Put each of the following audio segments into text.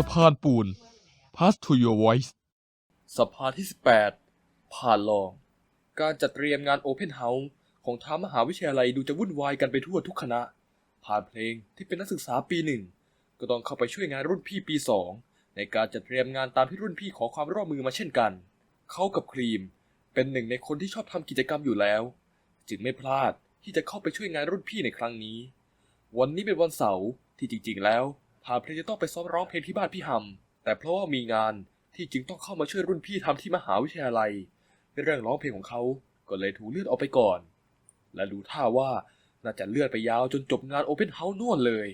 สะพานปูน Pass to your voice สัปดาห์ที่ 18 ผ่านลอง การจัดเตรียมงาน Open House ของทางมหาวิทยาลัยดูจะวุ่นวายกันไปทั่วทุกคณะ ผ่านเพลงที่เป็นนักศึกษาปีหนึ่ง ก็ต้องเข้าไปช่วยงานรุ่นพี่ปีสองในการจัดเตรียมงานตามที่รุ่นพี่ขอความร่วมมือมาเช่นกัน เขากับครีม เป็นหนึ่งในคนที่ชอบทำกิจกรรมอยู่แล้ว จึงไม่พลาดที่จะเข้าไปช่วยงานรุ่นพี่ในครั้งนี้ วันนี้เป็นวันเสาร์ที่จริงๆแล้ว ผ่านเพลงจะต้องไปซ้อมร้องเพลงที่บ้านพี่ฮัมแต่เพราะว่ามีงานที่จึงต้องเข้ามาช่วยรุ่นพี่ทำที่มหาวิทยาลัย เรื่องร้องเพลงของเขาก็เลยถูกเลื่อนออกไปก่อน และดูท่าว่าน่าจะเลื่อนไปยาวจนจบงานโอเพนเฮาส์น่วนเลย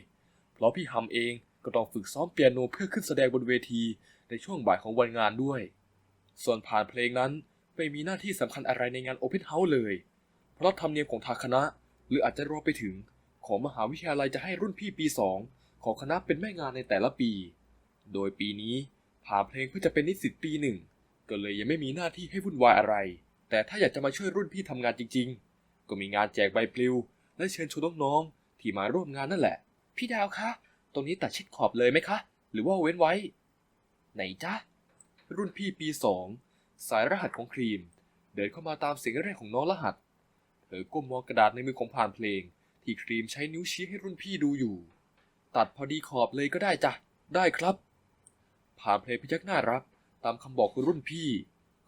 เพราะพี่ฮัมเองก็ต้องฝึกซ้อมเปียโนเพื่อขึ้นแสดงบนเวทีในช่วงบ่ายของวันงานด้วย ส่วนผ่านเพลงนั้นไม่มีหน้าที่สำคัญอะไรในงานโอเพนเฮาส์เลย เพราะธรรมเนียมของทางคณะ หรืออาจจะรวมไปถึง ของมหาวิทยาลัยจะให้รุ่นพี่ปีสอง ของคณะเป็นแม่งานในแต่ละปี โดยปีนี้ผ่าเพลงเพื่อจะเป็นนิสิตปีหนึ่งก็เลยยังไม่มีหน้าที่ให้วุ่นวายอะไร แต่ถ้าอยากจะมาช่วยรุ่นพี่ทำงานจริง ๆ ก็มีงานแจกใบปลิว และเชิญชวนน้องๆที่มาร่วมงานนั่นแหละ พี่ดาวคะ ตรงนี้ตัดชิดขอบเลยไหมคะ หรือว่าเว้นไว้ ไหนจ๊ะ รุ่นพี่ปีสองสายรหัสของครีม เดินเข้ามาตามเสียงแรกของน้องรหัส เธอก้มมองกระดาษในมือของผ่านเพลง ที่ครีมใช้นิ้วชี้ให้รุ่นพี่ดูอยู่ ตัดพอดีขอบเลยก็ได้จ้ะ ได้ครับ ผ่านเพลงพยักหน้ารับ ตามคำบอกของรุ่นพี่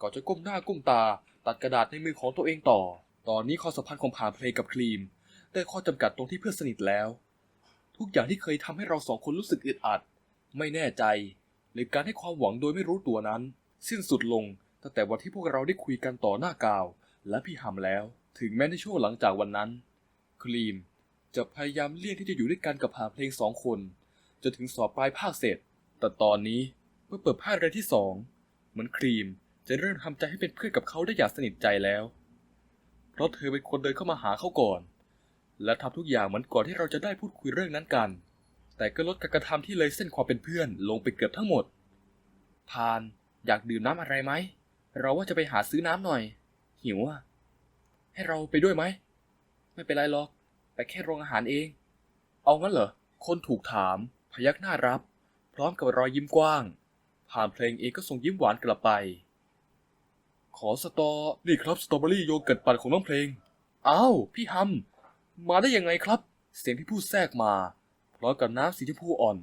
ก่อนจะก้มหน้าก้มตา ตัดกระดาษในมือของตัวเองต่อ ตอนนี้ความสัมพันธ์ของผ่านเพลงกับครีม ได้ข้อจำกัดตรงที่เพื่อนสนิทแล้ว ทุกอย่างที่เคยทำให้เราสองคนรู้สึกอึดอัด ไม่แน่ใจหรือการให้ความหวังโดยไม่รู้ตัวนั้น สิ้นสุดลงตั้งแต่วันที่พวกเราได้คุยกันต่อหน้ากาว และพี่หำแล้ว ถึงแม้ในช่วงหลังจากวันนั้น ครีม จะพยายามเลี่ยงที่จะอยู่ด้วยกันกับผ่าเพลงสองคน จนถึงสอบปลายภาคเสร็จ แต่ตอนนี้เมื่อเปิดภาคเรียนที่สองเหมือนครีมจะเริ่มทำใจให้เป็นเพื่อนกับเขาได้อย่างสนิทใจแล้ว เพราะเธอเป็นคนเดินเข้ามาหาเขาก่อน และทำทุกอย่างเหมือนก่อนที่เราจะได้พูดคุยเรื่องนั้นกัน แต่ก็ลดการกระทำที่เลยเส้นความเป็นเพื่อนลงไปเกือบทั้งหมด พานอยากดื่มน้ำอะไรไหม เราว่าจะไปหาซื้อน้ำหน่อย หิวอะ ให้เราไปด้วยไหม ไม่เป็นไรหรอก ไปแค่โรงอาหารเอง เอางั้นเหรอ คนถูกถาม พยักหน้ารับ พร้อมกับรอยยิ้มกว้าง ผ่านเพลงเองก็ส่งยิ้มหวานกลับไป ขอสตอ นี่ครับสตรอเบอรี่โยเกิร์ตปั่นของน้องเพลง อ้าว พี่ฮัม มาได้ยังไงครับ เสียงที่พูดแทรกมา พร้อมกับน้ำสีชมพูอ่อน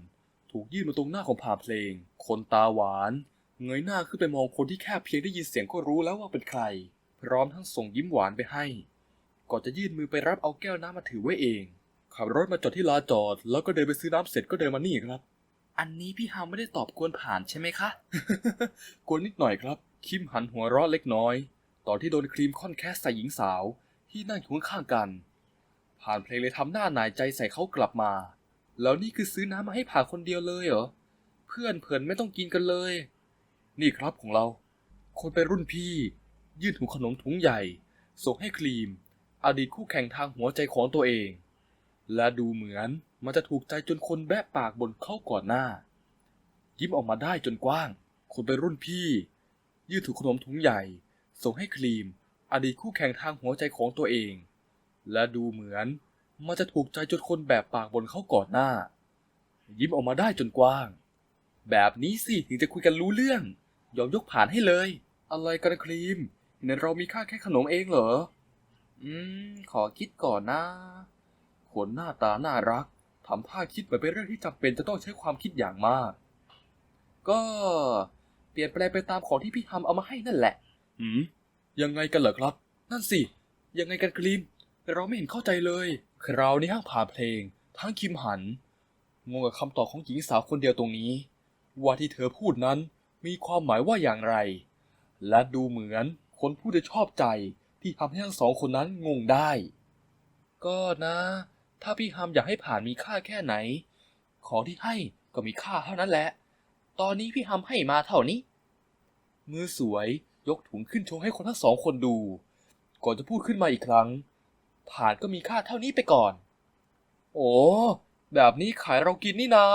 ถูกยื่นมาตรงหน้าของผ่าเพลง คนตาหวาน เงยหน้าขึ้นไปมองคนที่แค่เพียงได้ยินเสียงก็รู้แล้วว่าเป็นใคร พร้อมทั้งส่งยิ้มหวานไปให้ ก่อนจะยื่นมือไปรับเอาแก้วน้ำมาถือไว้เอง ขับรถมาจอดที่ลานจอด แล้วก็เดินไปซื้อน้ำเสร็จก็เดินมานี่ครับ อันนี้พี่ฮัมไม่ได้ตอบกวนผ่านใช่ไหมคะกวนนิดหน่อยครับ คิมหันหัวเราะเล็กน้อย ตอนที่โดนครีมค่อนแคสใส่หญิงสาว ที่นั่งอยู่ข้างๆกัน ผ่านเพลงเลยทำหน้าหน่ายใจใส่เขากลับมา แล้วนี่คือซื้อน้ำมาให้ผ่านคนเดียวเลยเหรอ เพื่อนเพื่อนไม่ต้องกินกันเลย นี่ครับของเรา คนเป็นรุ่นพี่ ยื่นถุงขนมถุงใหญ่ ส่งให้ครีม อดีตคู่แข่งทางหัวใจของตัวเอง และดูเหมือนมันจะถูกใจจนคนแบะปากบนเข้าก่อนหน้า ยิ้มออกมาได้จนกว้าง คนเป็นรุ่นพี่ ยื่นถุงขนมถุงใหญ่ ส่งให้ครีม อดีตคู่แข่งทางหัวใจของตัวเอง และดูเหมือนมันจะถูกใจจนคนแบบปากบนเขาก่อนหน้า ยิ้มออกมาได้จนกว้าง แบบนี้สิถึงจะคุยกันรู้เรื่อง ยอมยกผ่านให้เลย อะไรกันครีมเนี่ยเรามีค่าแค่ขนมเองเหรอ อืม ขอคิดก่อนนะ คนหน้าตาน่ารักทำท่าคิดเหมือนเป็นเรื่องที่จำเป็นจะต้องใช้ความคิดอย่างมาก ก็เปลี่ยนแปลงไปตามของที่พี่ฮัมเอามาให้นั่นแหละ หืม ยังไงกันเหรอครับ นั่นสิ ยังไงกันครีม เราไม่เห็นเข้าใจเลย คราวนี้ห้างผ่าเพลง ทั้งคิมหัน งงกับคำตอบของหญิงสาวคนเดียวตรงนี้ ว่าที่เธอพูดนั้นมีความหมายว่าอย่างไร และดูเหมือนคนพูดจะชอบใจ ที่ทำให้ทั้งสองคนนั้นงงได้ ก็นะ ถ้าพี่ฮัมอยากให้ผ่านมีค่าแค่ไหน ของที่ให้ก็มีค่าเท่านั้นแหละ ตอนนี้พี่ฮัมให้มาเท่านี้ มือสวยยกถุงขึ้นโชว์ให้คนทั้งสองคนดู ก่อนจะพูดขึ้นมาอีกครั้งฐานก็มีค่าเท่านี้ไปก่อน โอ้แบบนี้ขายเรากินนี่นา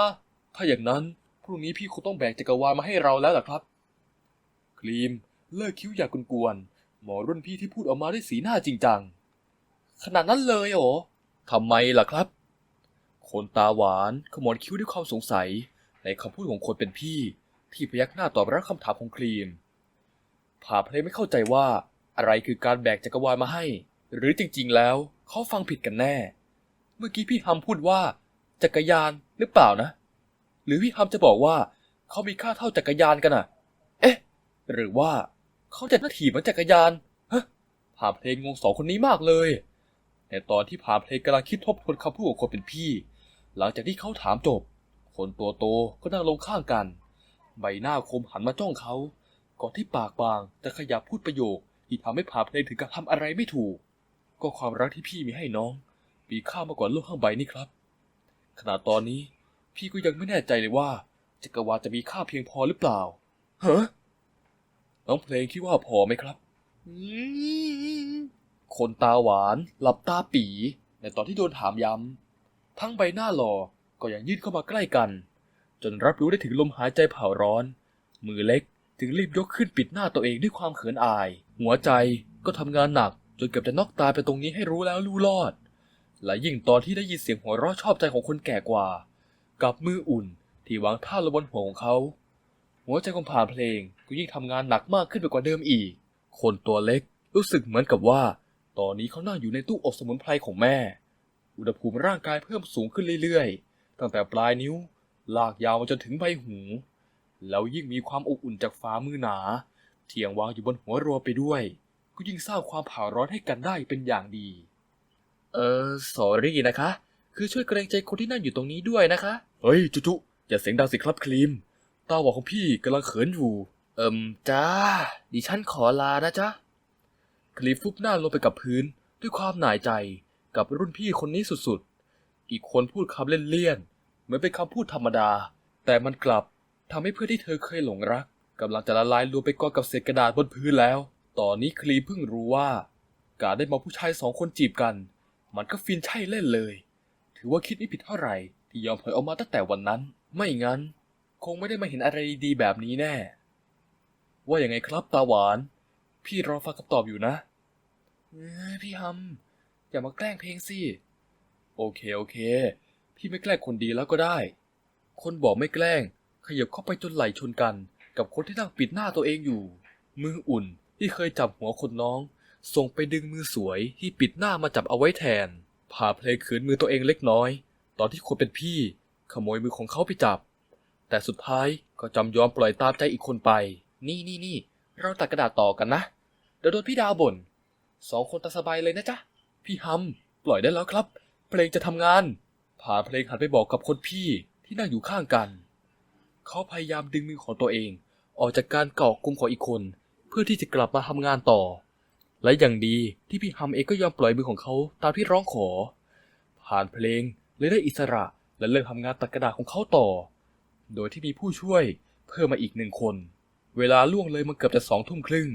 ถ้าอย่างนั้นพรุ่งนี้พี่คงต้องแบกจักรวาลมาให้เราแล้วล่ะครับ ครีมเลิกคิ้วอย่างกวน มอรุ่นพี่ที่พูดออกมาด้วยสีหน้าจริงจัง ขนาดนั้นเลยเหรอทำไมล่ะครับ คนตาหวานขมวดคิ้วด้วยความสงสัย ในคำพูดของคนเป็นพี่ ที่พยักหน้าตอบรับคำถามของครีมผ่าเพลไม่เข้าใจว่าอะไรคือการแบกจักรวาลมาให้ หรือจริงๆแล้วเขาฟังผิดกันแน่ เมื่อกี้พี่ฮัมพูดว่า จักรยานหรือเปล่านะ หรือพี่ฮัมจะบอกว่าเขามีค่าเท่าจักรยานกันอะเอ๊ะ หรือว่า เขาจะนาถีบมือนจักรยานฮะผ่าเพลงงงสองคนนี้มากเลย ในตอนที่ผ่าเพลงกำลังคิดทบทวนคำพูดของคนเป็นพี่ หลังจากที่เขาถามจบ คนตัวโตก็นั่งลงข้างกัน ใบหน้าคมหันมาจ้องเขา ก่อนที่ปากบางจะขยับพูดประโยค ที่ทำให้ผ่าเพลงถึงกับทำอะไรไม่ถูก ก็ความรักที่พี่มีให้น้องมีค่ามากกว่าโลกข้างใบนี่ครับขนาดตอนนี้พี่ก็ยังไม่แน่ใจเลยว่าจักรวาลจะมีค่าเพียงพอหรือเปล่าเฮ้ น้องเพลงคิดว่าพอไหมครับ คนตาหวานหลับตาปีในตอนที่โดนถามย้ำ ทั้งใบหน้าหล่อก็ยังยื่นเข้ามาใกล้กัน จนรับรู้ได้ถึงลมหายใจเผาร้อน มือเล็กถึงรีบยกขึ้นปิดหน้าตัวเองด้วยความเขินอาย หัวใจก็ทำงานหนัก จนเกือบจะนอกตายไปตรงนี้ให้รู้แล้วรู้รอด และยิ่งตอนที่ได้ยินเสียงหัวเราะชอบใจของคนแก่กว่า กับมืออุ่นที่วางท่าระบนหัวของเขา หัวใจของผ่านเพลงก็ยิ่งทำงานหนักมากขึ้นไปกว่าเดิมอีก คนตัวเล็กรู้สึกเหมือนกับว่า ตอนนี้เขานั่งอยู่ในตู้อบสมุนไพรของแม่ อุณหภูมิร่างกายเพิ่มสูงขึ้นเรื่อยๆ ตั้งแต่ปลายนิ้ว ลากยาวมาจนถึงใบหู แล้วยิ่งมีความอบอุ่นจากฝ่ามือหนา เที่ยงวางอยู่บนหัวรัวไปด้วย ก็ยิ่งสร้างความเผาร้อนให้กันได้เป็นอย่างดี เออสอรี่นะคะ คือช่วยเกรงใจคนที่นั่งอยู่ตรงนี้ด้วยนะคะ เฮ้ยจุจุอย่าเสียงดังสิครับครีม ตาหวานของพี่กำลังเขินอยู่ เอิ่มจ้า ดิฉันขอลานะจ๊ะ คลีฟฟุบหน้าลงไปกับพื้นด้วยความหน่ายใจกับรุ่นพี่คนนี้สุดๆ อีกคนพูดคำเลี่ยนๆ เหมือนเป็นคำพูดธรรมดา แต่มันกลับทำให้เพื่อนที่เธอเคยหลงรักกำลังจะละลายรวมไปกองกับเศษกระดาษบนพื้นแล้ว ตอนนี้คลีเพิ่งรู้ว่า การได้มองผู้ชายสองคนจีบกัน มันก็ฟินใช่เล่นเลย ถือว่าคิดไม่ผิดเท่าไหร่ที่ยอมเผยออกมาตั้งแต่วันนั้น ไม่งั้น คงไม่ได้มาเห็นอะไรดีๆแบบนี้แน่ ว่าอย่างไงครับตาหวาน พี่รอฟังคำตอบอยู่นะพี่ฮัมอย่ามาแกล้งเพลงสิ โอเคโอเค พี่ไม่แกล้งคนดีแล้วก็ได้ คนบอกไม่แกล้ง ขยับเข้าไปจนไหลชนกัน กับคนที่นั่งปิดหน้าตัวเองอยู่ มืออุ่นที่เคยจับหัวคนน้อง ส่งไปดึงมือสวยที่ปิดหน้ามาจับเอาไว้แทน พาเพลงขืนมือตัวเองเล็กน้อย ตอนที่คนเป็นพี่ ขโมยมือของเขาไปจับ แต่สุดท้ายก็จำยอมปล่อยตามใจอีกคนไป นี่นี่นี่ เราตัดกระดาษต่อกันนะ เดี๋ยวโดนพี่ดาวบ่น สองคนตาสบายเลยนะจ๊ะ พี่ฮัม ปล่อยได้แล้วครับ เพลงจะทำงานผ่าเพลงหันไปบอกกับคนพี่ที่นั่งอยู่ข้างกัน เขาพยายามดึงมือของตัวเอง ออกจากการเกาะกลุ่มของอีกคน เพื่อที่จะกลับมาทำงานต่อ และอย่างดีที่พี่ฮัมเองก็ยอมปล่อยมือของเขาตามที่ร้องขอ ผ่านเพลงเลยได้อิสระและเริ่มทำงานตัดกระดาษของเขาต่อ โดยที่มีผู้ช่วยเพิ่มมาอีกหนึ่งคน เวลาล่วงเลยมาเกือบจะสองทุ่มครึ่ง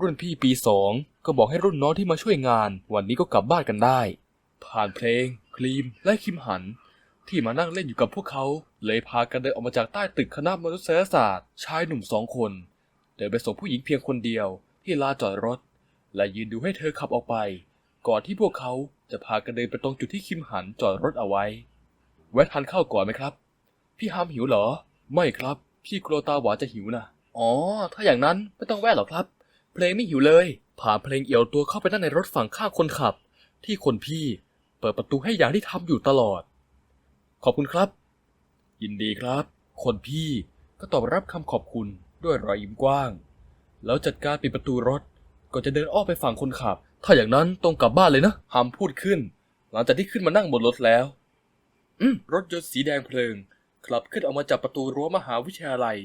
รุ่นพี่ปีสองก็บอกให้รุ่นน้องที่มาช่วยงาน วันนี้ก็กลับบ้านกันได้ ผ่านเพลง ครีม และคิมหัน ที่มานั่งเล่นอยู่กับพวกเขา เลยพากันเดินออกมาจากใต้ตึกคณะมนุษยศาสตร์ ชายหนุ่มสองคน เดินไปส่งผู้หญิงเพียงคนเดียวที่ลาจอดรถ และยืนดูให้เธอขับออกไป ก่อนที่พวกเขาจะพากันเดินไปตรงจุดที่คิมหันจอดรถเอาไว้ แวะทานข้าวก่อนไหมครับ พี่ฮามหิวเหรอ ไม่ครับ พี่กลัวตาหวานจะหิวนะอ๋อ ถ้าอย่างนั้นไม่ต้องแวะหรอกครับ เพลงไม่หิวเลย ผ่านเพลงเอี่ยวตัวเข้าไปนั่งในรถฝั่งข้างคนขับ ที่คนพี่ เปิดประตูให้อย่างที่ทำอยู่ตลอด ขอบคุณครับ ยินดีครับ คนพี่ก็ตอบรับคำขอบคุณด้วยรอยยิ้มกว้าง แล้วจัดการปิดประตูรถก็จะเดินอ้อมไปฝั่งคนขับ ถ้าอย่างนั้นตรงกลับบ้านเลยนะฮามพูดขึ้น หลังจากที่ขึ้นมานั่งบนรถแล้ว อืมรถยนต์สีแดงเพลิง ขับขึ้นออกมาจากประตูรั้วมหาวิทยาลัย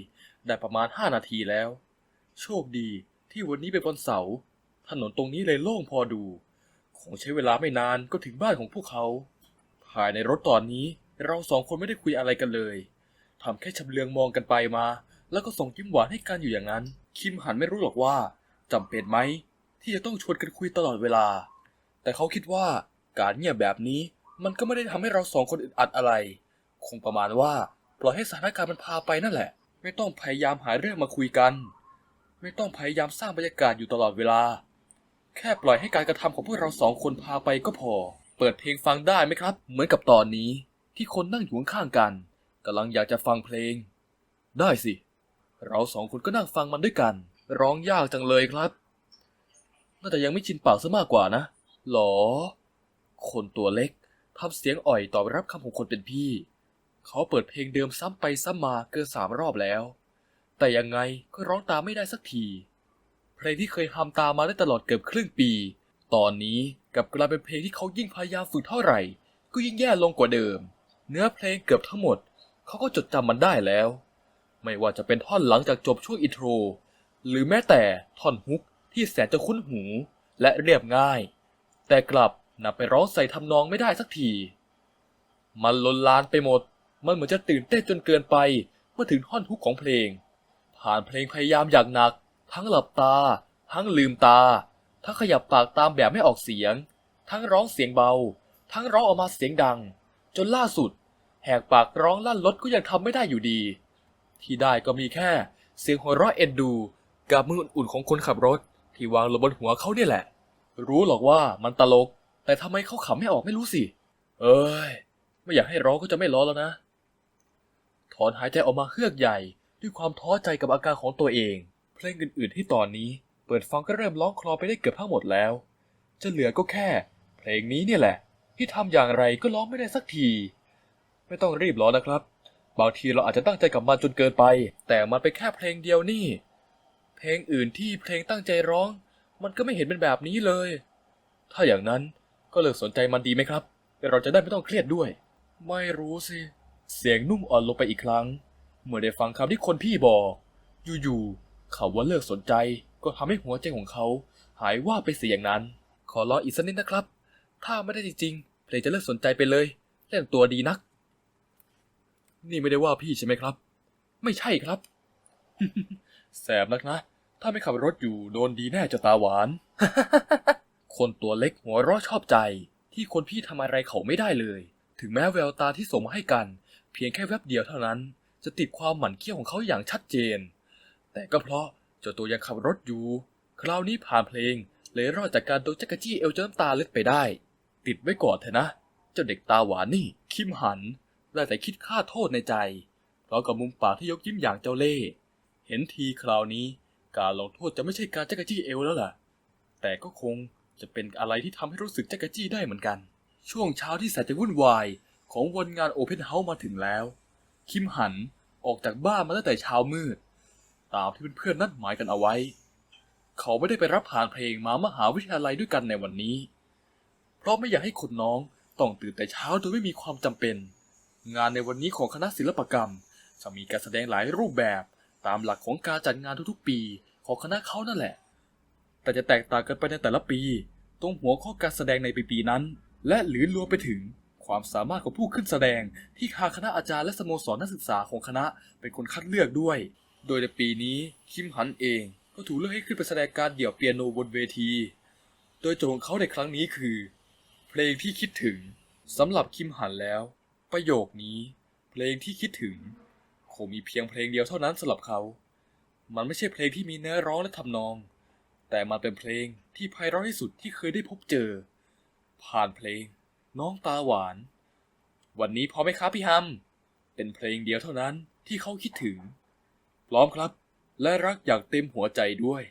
ได้ประมาณห้านาทีแล้ว โชคดีที่วันนี้เป็นวันเสาร์ถนนตรงนี้เลยโล่งพอดู คงใช้เวลาไม่นานก็ถึงบ้านของพวกเขา ภายในรถตอนนี้เราสองคนไม่ได้คุยอะไรกันเลยทำแค่ชำเลืองมองกันไปมา แล้วก็ส่งยิ้มหวานให้กันอยู่อย่างนั้น คิมหันไม่รู้หรอกว่าจำเป็นไหม ที่จะต้องชวนกันคุยตลอดเวลา แต่เขาคิดว่าการเงียบแบบนี้มันก็ไม่ได้ทำให้เราสองคนอึดอัดอะไร คงประมาณว่า ปล่อยให้สถานการณ์มันพาไปนั่นแหละ ไม่ต้องพยายามหาเรื่องมาคุยกัน ไม่ต้องพยายามสร้างบรรยากาศอยู่ตลอดเวลา แค่ปล่อยให้การกระทำของพวกเราสองคนพาไปก็พอ เปิดเพลงฟังได้ไหมครับ เหมือนกับตอนนี้ที่คนนั่งอยู่ข้างกันกำลังอยากจะฟังเพลง ได้สิ เราสองคนก็นั่งฟังมันด้วยกัน ร้องยากจังเลยครับน่าจะยังไม่ชินปากซะมากกว่านะหรอ คนตัวเล็กทำเสียงอ่อยตอบรับคำของคนเป็นพี่ เขาเปิดเพลงเดิมซ้ำไปซ้ำมาเกินสามรอบแล้ว แต่ยังไงก็ร้องตามไม่ได้สักที เพลงที่เคยฮัมตามมาได้ตลอดเกือบครึ่งปี ตอนนี้กลับกลายเป็นเพลงที่เขายิ่งพยายามฝึกเท่าไหร่ ก็ยิ่งแย่ลงกว่าเดิม เนื้อเพลงเกือบทั้งหมด เขาก็จดจำมันได้แล้ว ไม่ว่าจะเป็นท่อนหลังจากจบช่วงอินโทร หรือแม้แต่ท่อนฮุกที่แสนจะคุ้นหูและเรียบง่าย แต่กลับนำไปร้องใส่ทำนองไม่ได้สักที มันลนลานไปหมด มันเหมือนจะตื่นเต้นจนเกินไปเมื่อถึงท่อนฮุกของเพลง ผ่านเพลงพยายามอย่างหนัก ทั้งหลับตา ทั้งลืมตา ทั้งขยับปากตามแบบไม่ออกเสียง ทั้งร้องเสียงเบา ทั้งร้องออกมาเสียงดัง จนล่าสุด แหกปากร้องลั่นรถก็ยังทำไม่ได้อยู่ดี ที่ได้ก็มีแค่ เสียงหัวเราะเอ็นดู กับมืออุ่นๆของคนขับรถ ที่วางลงบนหัวเขาเนี่ยแหละ รู้หรอกว่ามันตลก แต่ทำไมเขาขำไม่ออกไม่รู้สิ เอ้ยไม่อยากให้ร้องก็จะไม่ร้องแล้วนะ ถอนหายใจออกมาเฮือกใหญ่ ด้วยความท้อใจกับอาการของตัวเอง เพลงอื่นๆที่ตอนนี้เปิดฟังก็เริ่มร้องคลอไปได้เกือบทั้งหมดแล้ว จะเหลือก็แค่ เพลงนี้เนี่ยแหละ ที่ทำอย่างไรก็ร้องไม่ได้สักที ไม่ต้องรีบร้องนะครับ บางทีเราอาจจะตั้งใจกับมันจนเกินไป แต่มันเป็นแค่เพลงเดียวนี่ เพลงอื่นที่เพลงตั้งใจร้อง มันก็ไม่เห็นเป็นแบบนี้เลย ถ้าอย่างนั้นก็เลิกสนใจมันดีไหมครับเราจะได้ไม่ต้องเครียดด้วย ไม่รู้สิ เสียงนุ่มอ่อนลงไปอีกครั้ง เมื่อได้ฟังคำที่คนพี่บอก อยู่ๆเขาว่าเลิกสนใจก็ทำให้หัวใจของเขา หายว่าไปเสียอย่างนั้น ขอรออีกสักนิดนะครับ ถ้าไม่ได้จริงๆเพลงจะเลิกสนใจไปเลยเล่นตัวดีนัก นี่ไม่ได้ว่าพี่ใช่ไหมครับ ไม่ใช่ครับ แสบนักนะ ถ้าไม่ขับรถอยู่โดนดีแน่จะตาหวาน คนตัวเล็กหัวเราะชอบใจ ที่คนพี่ทำอะไรเขาไม่ได้เลย ถึงแม้แววตาที่ส่งมาให้กัน เพียงแค่แวบเดียวเท่านั้น จะติดความหมั่นเคี้ยวของเขาอย่างชัดเจน แต่ก็เพราะเจ้าตัวยังขับรถอยู่ คราวนี้ผ่านเพลงเลยรอดจากการโดนจักรจี้เอวจนน้ำตาเล็ดไปได้ ติดไว้ก่อนเถอะนะ เจ้าเด็กตาหวานนี่ คิมหัน ได้แต่คิดฆ่าโทษในใจเพราะกับมุมปากที่ยกยิ้มอย่างเจ้าเล่ห์เห็นทีคราวนี้ การลงโทษจะไม่ใช่การจักรจี้เอวแล้วล่ะ แต่ก็คงจะเป็นอะไรที่ทำให้รู้สึกจักรจี้ได้เหมือนกัน ช่วงเช้าที่แสนจะวุ่นวาย ของวันงานโอเพนเฮาส์มาถึงแล้ว คิมหันออกจากบ้านมาตั้งแต่เช้ามืด ตามที่เพื่อนๆนัดหมายกันเอาไว้ เขาไม่ได้ไปรับผ่านเพลงมามหาวิทยาลัยด้วยกันในวันนี้ เพราะไม่อยากให้คนน้องต้องตื่นแต่เช้าโดยไม่มีความจำเป็น งานในวันนี้ของคณะศิลปกรรม จะมีการแสดงหลายรูปแบบตามหลักของการจัดงานทุกๆ ปีของคณะเขานั่นแหละ แต่จะแตกต่างกันไปในแต่ละปี ตรงหัวข้อการแสดงในปีๆนั้น และหรือรวมไปถึง ความสามารถของผู้ขึ้นแสดง ที่ทางคณะอาจารย์และสโมสรนักศึกษาของคณะเป็นคนคัดเลือกด้วย โดยในปีนี้คิมหันเองก็ถูกเลือกให้ขึ้นไปแสดงการเดี่ยวเปียโนบนเวที โดยโจทย์ของเขาในครั้งนี้คือ เพลงที่คิดถึงสำหรับคิมหันแล้ว ประโยคนี้ เพลงที่คิดถึงคงมีเพียงเพลงเดียวเท่านั้นสำหรับเขา มันไม่ใช่เพลงที่มีเนื้อร้องและทำนอง แต่มันเป็นเพลงที่ไพเราะที่สุดที่เคยได้พบเจอ ผ่านเพลง น้องตาหวาน วันนี้พร้อมไหมครับพี่ฮัม เป็นเพลงเดียวเท่านั้นที่เขาคิดถึง พร้อมครับ และรักอย่างเต็มหัวใจด้วย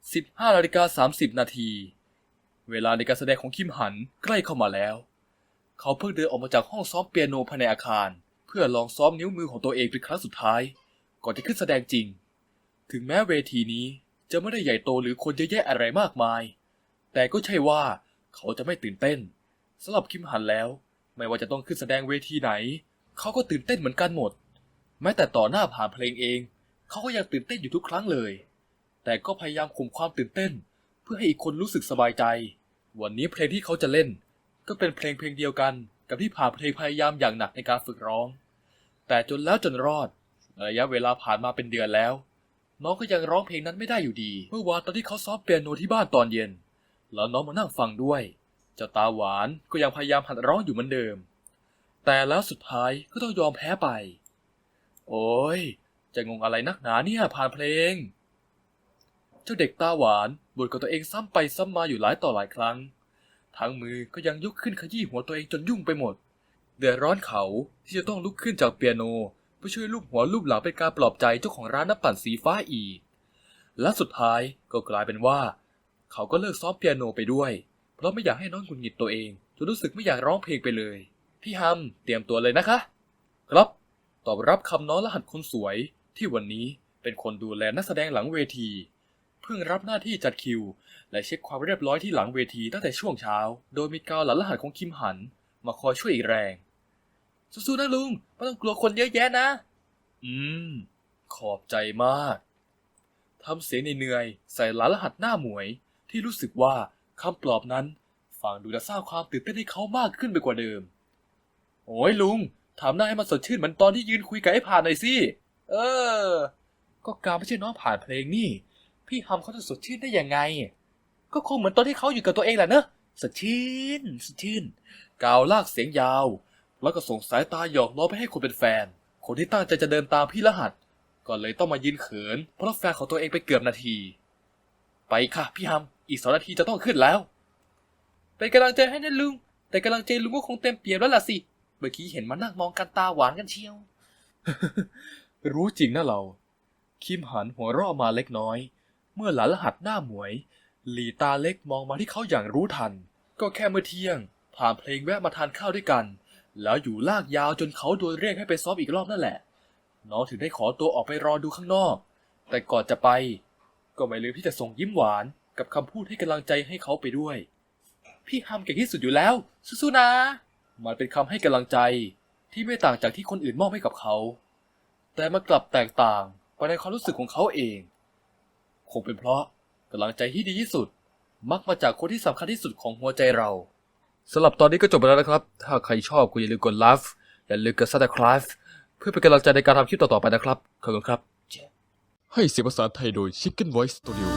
15นาฬิกา30 นาที เวลาในการแสดงของคิมหันใกล้เข้ามาแล้ว เขาเพิ่งเดินออกมาจากห้องซ้อมเปียโนภายในอาคาร เพื่อลองซ้อมนิ้วมือของตัวเองเป็นครั้งสุดท้าย ก่อนจะขึ้นแสดงจริง ถึงแม้เวทีนี้จะไม่ได้ใหญ่โตหรือคนเยอะแยะอะไรมากมาย แต่ก็ใช่ว่าเขาจะไม่ตื่นเต้น สำหรับคิมหันแล้ว ไม่ว่าจะต้องขึ้นแสดงเวทีไหน เขาก็ตื่นเต้นเหมือนกันหมด แม้แต่ต่อหน้าผ่านเพลงเอง เขาก็ยังตื่นเต้นอยู่ทุกครั้งเลย แต่ก็พยายามข่มความตื่นเต้น เพื่อให้อีกคนรู้สึกสบายใจ วันนี้เพลงที่เขาจะเล่น ก็เป็นเพลงเพลงเดียวกัน กับที่ผ่านเพลงพยายามอย่างหนักในการฝึกร้อง แต่จนแล้วจนรอดระยะเวลาผ่านมาเป็นเดือนแล้ว น้องก็ยังร้องเพลงนั้นไม่ได้อยู่ดี เมื่อวานตอนที่เขาซ้อมเปียโนที่บ้านตอนเย็น แล้วน้องมานั่งฟังด้วย เจ้าตาหวานก็ยังพยายามหัดร้องอยู่เหมือนเดิม แต่แล้วสุดท้ายก็ต้องยอมแพ้ไป โอ้ย จะงงอะไรนักหนาเนี่ยผ่านเพลง เจ้าเด็กตาหวานบ่นกับตัวเองซ้ำไปซ้ำมาอยู่หลายต่อหลายครั้ง ทั้งมือก็ยังยกขึ้นขยี้หัวตัวเองจนยุ่งไปหมด เดือดร้อนเขาที่จะต้องลุกขึ้นจากเปียโนเพื่อช่วยลูบหัวลูบหลังเป็นการปลอบใจเจ้าของร้านน้ำปั่นสีฟ้าอีกและสุดท้ายก็กลายเป็นว่า เขาก็เลิกซ้อมเปียโนไปด้วย เพราะไม่อยากให้น้องหงุดหงิดตัวเองจนรู้สึกไม่อยากร้องเพลงไปเลย พี่ฮัมเตรียมตัวเลยนะคะ ครับ ตอบรับคำน้องรหัสคนสวย ที่วันนี้เป็นคนดูแลนักแสดงหลังเวที เพิ่งรับหน้าที่จัดคิว และเช็คความเรียบร้อยที่หลังเวทีตั้งแต่ช่วงเช้า โดยมีกาวหลานรหัสของคิมหัน มาคอยช่วยอีกแรง สู้ๆนะลุงไม่ต้องกลัวคนเยอะแยะนะ อืม ขอบใจมากทำเสียงเหนื่อยๆใส่หลานรหัสหน้าหมวย ที่รู้สึกว่า คำปลอบนั้นฟังดูจะสร้างความตื่นเต้นให้เขามากขึ้นไปกว่าเดิม โอ้ยลุงถามหน้าให้มันสดชื่นเหมือนตอนที่ยืนคุยกับไอ้ผ่านหน่อยสิ เออ ก็การไม่ใช่น้องผ่านเพลงนี่ พี่ฮัมเขาจะสดชื่นได้ยังไง ก็คงเหมือนตอนที่เขาอยู่กับตัวเองแหละเนอะสดชื่นสดชื่นกาวลากเสียงยาว แล้วก็ส่งสายตาหยอกล้อไปให้คนเป็นแฟน คนที่ตั้งใจจะเดินตามพี่รหัส ก็เลยต้องมายืนเขิน เพราะแฟนของตัวเองไปเกือบนาที ไปค่ะพี่ฮัม อีกสองนาทีจะต้องขึ้นแล้ว เป็นกำลังใจให้นะลุง แต่กำลังใจลุงก็คงเต็มเปี่ยมแล้วล่ะสิ เมื่อกี้เห็นมานั่งมองกันตาหวานกันเชียว รู้จริงนะเรา คิมหันหัวราะมาเล็กน้อย เมื่อหลานรหัสหน้าหมวย หลีตาเล็กมองมาที่เขาอย่างรู้ทัน ก็แค่เมื่อเที่ยง ผ่านเพลงแวะมาทานข้าวด้วยกัน แล้วอยู่ลากยาวจนเขาโดนเรียกให้ไปซ้อมอีกรอบนั่นแหละ น้องถึงได้ขอตัวออกไปรอดูข้างนอก แต่ก่อนจะไป ก็ไม่ลืมที่จะส่งยิ้มหวาน กับคำพูดให้กำลังใจให้เขาไปด้วย พี่ฮัมเก่งที่สุดอยู่แล้วสู้ๆนะ มันเป็นคำให้กำลังใจที่ไม่ต่างจากที่คนอื่นมอบให้กับเขา แต่มันกลับแตกต่างไปในความรู้สึกของเขาเอง คงเป็นเพราะกำลังใจที่ดีที่สุด มักมาจากคนที่สำคัญที่สุดของหัวใจเราสำหรับตอนนี้ก็จบไปแล้วนะครับ ถ้าใครชอบก็อย่าลืมกดไลค์อย่าลืมกด subscribe เพื่อเป็นกำลังใจในการทำคลิปต่อๆไปนะครับ ขอบคุณครับ ให้เสียงภาษาไทยโดย Chicken Voice Studio